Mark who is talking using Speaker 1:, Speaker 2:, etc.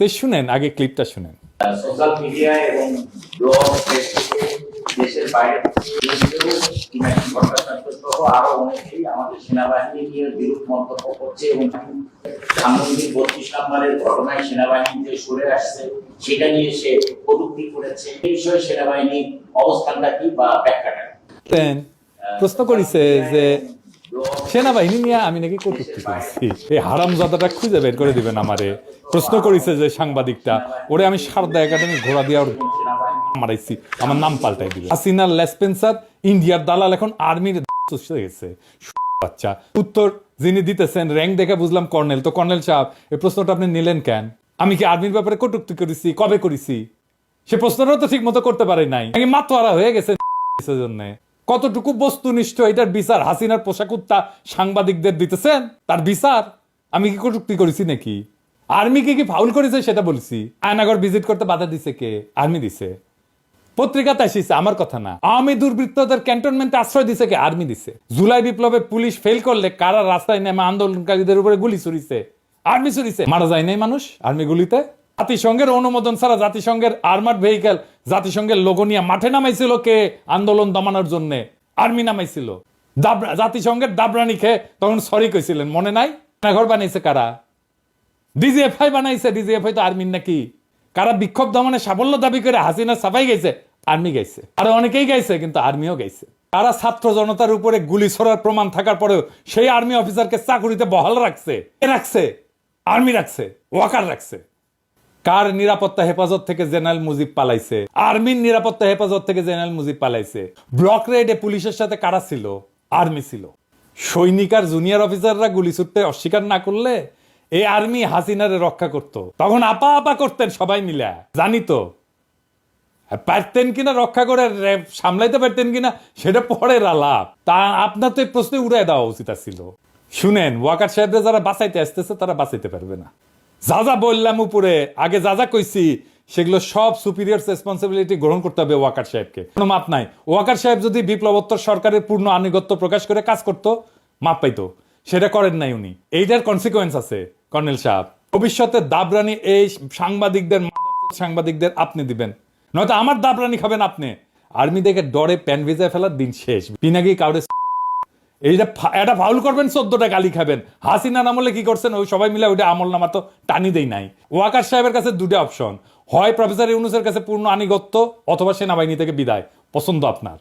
Speaker 1: তো শুনেন আগে ক্লিপটা শুনেন।
Speaker 2: সোশ্যাল মিডিয়া এবং ব্লগ ফেসবুকে দেশের বাইরে আরও অনেকেই আমাদের সেনাবাহিনী নিয়ে বিরূপ মন্তব্য করছে এবং ধানমন্দির বত্রিশ নম্বরের ঘটনায় সেনাবাহিনী যে সরে আসছে। সেটা নিয়ে সে কটূক্তি করেছে। এই বিষয়ে সেনাবাহিনীর অবস্থানটা কি বা ব্যাখ্যাটা?
Speaker 1: প্রশ্ন করিছে যে সেনাবাহিনী নিয়ে আমি নাকি করেছি। এই হারামজাদাটা খুঁজে বের করে দিবেন আমারে। প্রশ্ন করিছে যে সাংবাদিকটা, ওরে আমি সারদা একাডেমি ঘোরা দিয়ে ওর মারাইছি, আমার নাম পাল্টাই দিবে। লেসপেন্সার ইন্ডিয়ার দালাল এখন আর্মির গেছে। বাচ্চা, উত্তর যিনি দিতেছেন, র্যাঙ্ক দেখে বুঝলাম কর্নেল। তো কর্নেল সাহেব, এই প্রশ্নটা আপনি নিলেন কেন? আমি কি আর্মির ব্যাপারে কটূক্তি করেছি? কবে করেছি? সে প্রশ্নটাও তো ঠিক মতো করতে পারে নাই। মাতোয়ারা হয়ে গেছে জন্য কতটুকু বস্তুনিষ্ঠ এটার বিচার? হাসিনার পোশাক উত্তা সাংবাদিকদের দিতেছেন? তার বিচার? আমি কি কটূক্তি করেছি নাকি? আর্মি কি কি ফাউল করেছে সেটা বলছি। আয়নাগর ভিজিট করতে বাধা দিছে কে? আর্মি দিছে। পত্রিকাতে আসিছে, আমার কথা না। আওয়ামী দুর্বৃত্তদের ক্যান্টনমেন্টে আশ্রয় দিছে কে? আর্মি দিছে। জুলাই বিপ্লবে পুলিশ ফেল করলে কারা রাস্তায় নেমে আন্দোলনকারীদের উপরে গুলি ছুরিছে আর্মি ছুরিছে মারা যায় নাই মানুষ আর্মি গুলিতে? জাতিসংঘের অনুমোদন ছাড়া জাতিসংঘের আর্মার্ড ভেহিকেল জাতিসংঘের লোগো নিয়ে মাঠে নামাইছিল কে? আন্দোলন দমানোর জন্য। আর্মি নামাইছিল। দাবরা- জাতিসংঘের দাবরানি খেয়ে তখন সরি কইছিলেন, মনে নাই? ঘর বানাইছে কারা? ডিজিএফআই বানাইছে, ডিজিএফআই তো আর্মির নাকি? কারা বিক্ষোভ দমনে সাফল্য দাবি করে হাসিনা সাফাই গেছে আর্মি গাইছে। আর অনেকেই গাইছে, কিন্তু আর্মিও গাইছে। কারা ছাত্র জনতার উপরে গুলি ছড়ার প্রমাণ থাকার পরেও সেই আর্মি অফিসারকে চাকুরিতে বহাল রাখছে? রাখছে? আর্মি রাখছে, ওয়াকার রাখছে। কার নিরাপত্তা হেফাজত থেকে জেনারেল মুজিব পালাইছে? আর্মির নিরাপত্তা হেফাজত থেকে জেনারেল মুজিব পালাইছে। ব্লক রেডে পুলিশের সাথে কারা ছিল? আর্মি ছিল। সৈনিক আর জুনিয়র অফিসাররা গুলি ছুটতে অস্বীকার না করলে এই আর্মি হাসিনারে রক্ষা করত। তখন আপা আপা করতেন সবাই মিলে। জানি তো। পারতেন কিনা রক্ষা করে সামলাইতে পারতেন কিনা, সেটা পরের আলাপ। তা আপনার তো এই প্রশ্নে উড়াই দেওয়া উচিত ছিল শুনেন, ওয়াকার সাহেবরা যারা বাঁচাইতে আসতেছে, তারা বাঁচাইতে পারবে না। যা যা বললাম উপরে, আগে যা যা কইছি, সেগুলো সব সুপিরিয়র রেসপন্সিবিলিটি গ্রহণ করতে হবে ওয়াকার সাহেবকে। কোনো মাপ নাই। ওয়াকার সাহেব যদি বিপ্লবোত্তর সরকারের পূর্ণ আনুগত্য প্রকাশ করে কাজ করত, মাপ পাইতো। সেটা করেন নাই উনি। এইটার কনসিকোয়েন্স আছে, কর্নেল সাহেব। ভবিষ্যতে দাবরানি এই সাংবাদিকদের সাংবাদিকদের আপনি দিবেন। নয়তো আমার দাবরানি খাবেন আপনি। আর্মি দেখে ডরে প্যান ভিজায় ফেলার দিন শেষ। পিনাকি কাউরে এইটা এটা ফাউল করবেন, চোদ্দটা গালি খাবেন। হাসিনা আমলে কি করছেন? ওই সবাই মিলে ওইটা আমল নামা তো টানি দেই নাই। ওয়াকার সাহেবের কাছে দুটো অপশন হয় প্রফেসর ইউনুসের কাছে পূর্ণ আনিগত্য, অথবা সেনাবাহিনী থেকে বিদায়। পছন্দ আপনার?